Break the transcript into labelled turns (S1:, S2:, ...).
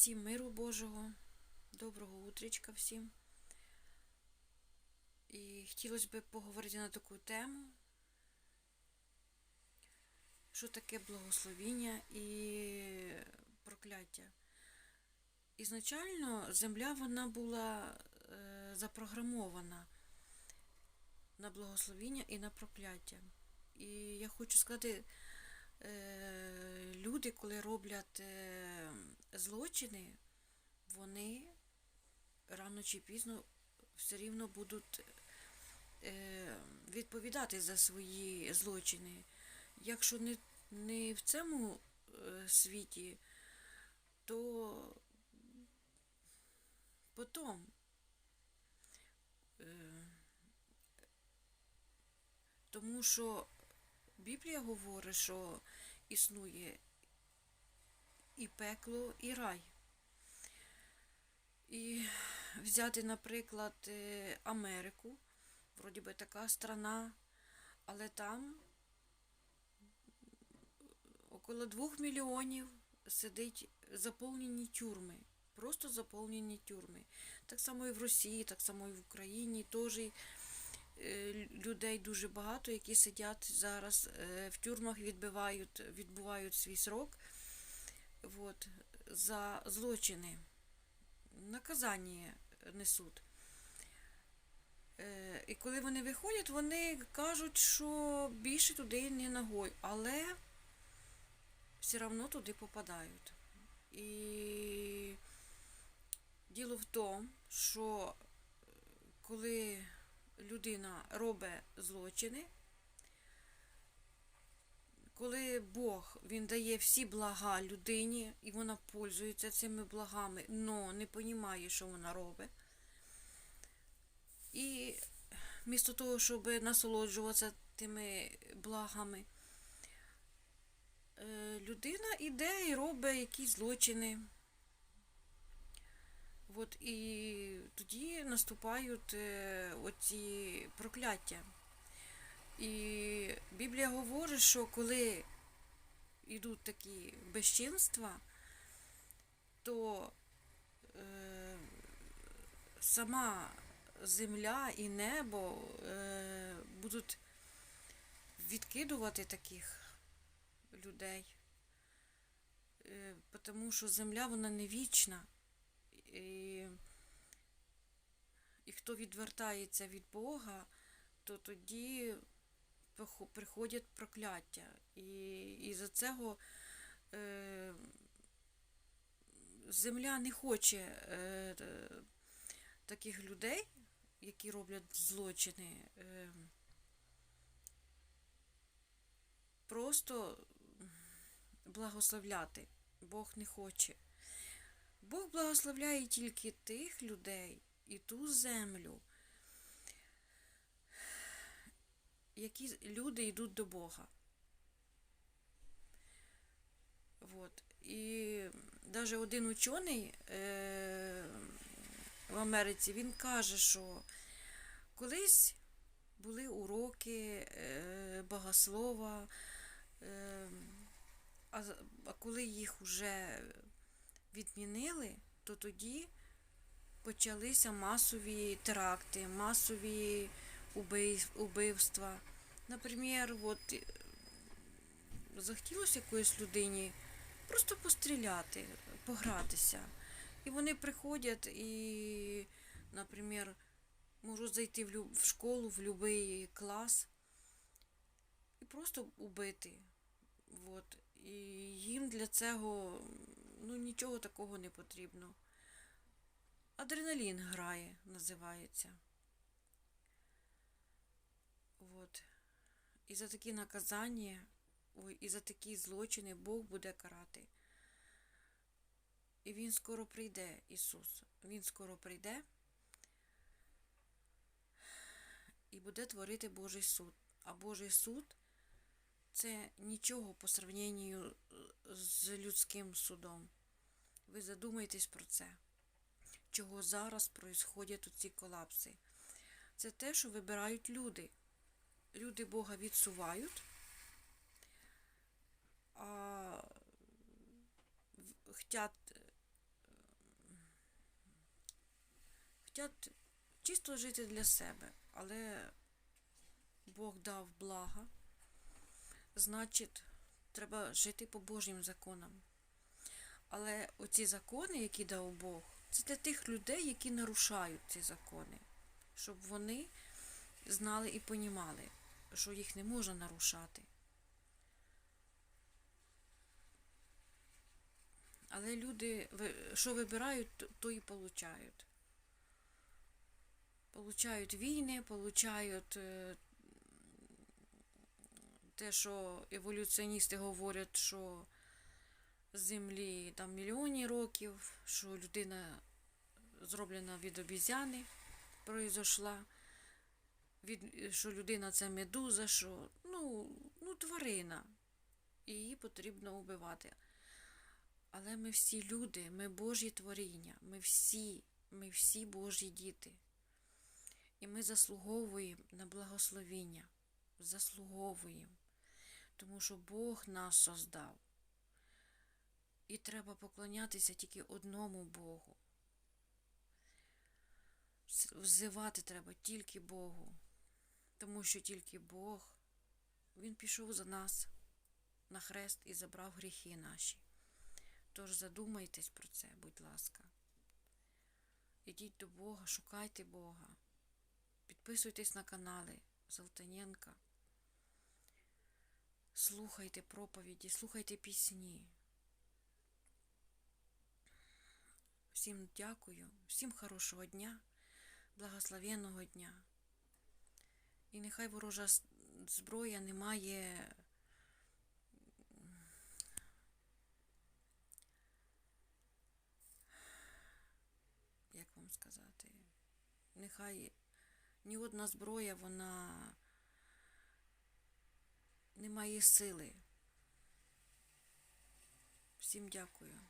S1: Всім миру Божого, доброго утрічка всім. І хотілося б поговорити на таку тему, що таке благословіння і прокляття. Ізначально земля вона була е, запрограмована на благословіння і на прокляття. І я хочу сказати, е, люди, коли роблять е, злочини, вони рано чи пізно все рівно будуть е, відповідати за свої злочини. Якщо не, не в цьому е, світі, то потім. Е, тому що Біблія говорить, що існує і пекло, і рай. І взяти, наприклад, е, Америку, вроді би така страна, але там около двох мільйонів сидить заповнені тюрми. Просто заповнені тюрми. Так само і в Росії, так само і в Україні теж е, людей дуже багато, які сидять зараз е, в тюрмах, відбивають, відбувають свій срок от, за злочини. Наказання несуть. Е, І коли вони виходять, вони кажуть, що більше туди не ногою, але все одно туди попадають. І діло в тому, що е, коли людина робить злочини, коли Бог він дає всі блага людині, і вона пользується цими благами, але не розуміє, що вона робить. І вмісто того, щоб насолоджуватися тими благами, е, людина йде і робить якісь злочини. От і тоді наступають е, оці прокляття. І Біблія говорить, що коли йдуть такі безчинства, то е, сама земля і небо е, будуть відкидувати таких людей, е, тому що земля вона не вічна. І, і хто відвертається від Бога, то тоді приходять прокляття. І, і за цього е, земля не хоче е, таких людей, які роблять злочини, е, просто благословляти. Бог не хоче. Бог благословляє тільки тих людей і ту землю, які люди йдуть до Бога. Вот. І навіть один учений е, в Америці він каже, що колись були уроки е, богослова, е, а, а коли їх вже відмінили, то тоді почалися масові теракти, масові убив- убивства. Наприклад, от, е, захотілося якоїсь людині просто постріляти, погратися. І вони приходять і, наприклад, можуть зайти в, лю- в школу, в будь-який клас і просто убити. От. І їм для цього ну, нічого такого не потрібно. Адреналін грає, називається. От. І за такі наказання, ой, і за такі злочини Бог буде карати. І Він скоро прийде, Ісус. Він скоро прийде і буде творити Божий суд. А Божий суд це нічого по сравненню з людським судом. Ви задумайтесь про це, чого зараз происходять ці колапси. Це те, що вибирають люди. Люди Бога відсувають, а хотять Хотять чисто жити для себе, але Бог дав блага, значить, треба жити по Божим законам. Але оці закони, які дав Бог, це для тих людей, які нарушають ці закони, щоб вони знали і понімали, що їх не можна нарушати. Але люди, що вибирають, то- і получають. Получають війни, получають е, те, що еволюціоністи говорять, що землі там мільйони років, що людина зроблена від обізяни, произошла, від, що людина це медуза, що ну, ну, тварина, і її потрібно убивати. Але ми всі люди, ми Божі творіння, ми всі, ми всі Божі діти. І ми заслуговуємо на благословіння, заслуговуємо, тому що Бог нас создав. І треба поклонятися тільки одному Богу. Взивати треба тільки Богу, тому що тільки Бог, Він пішов за нас на хрест і забрав гріхи наші. Тож задумайтесь про це, будь ласка. Ідіть до Бога, шукайте Бога. Підписуйтесь на канали Золотаненка. Слухайте проповіді, слухайте пісні. Всім дякую, всім хорошого дня, благословенного дня. І нехай ворожа зброя не має як вам сказати, нехай ні одна зброя, вона не має сили. Всім дякую.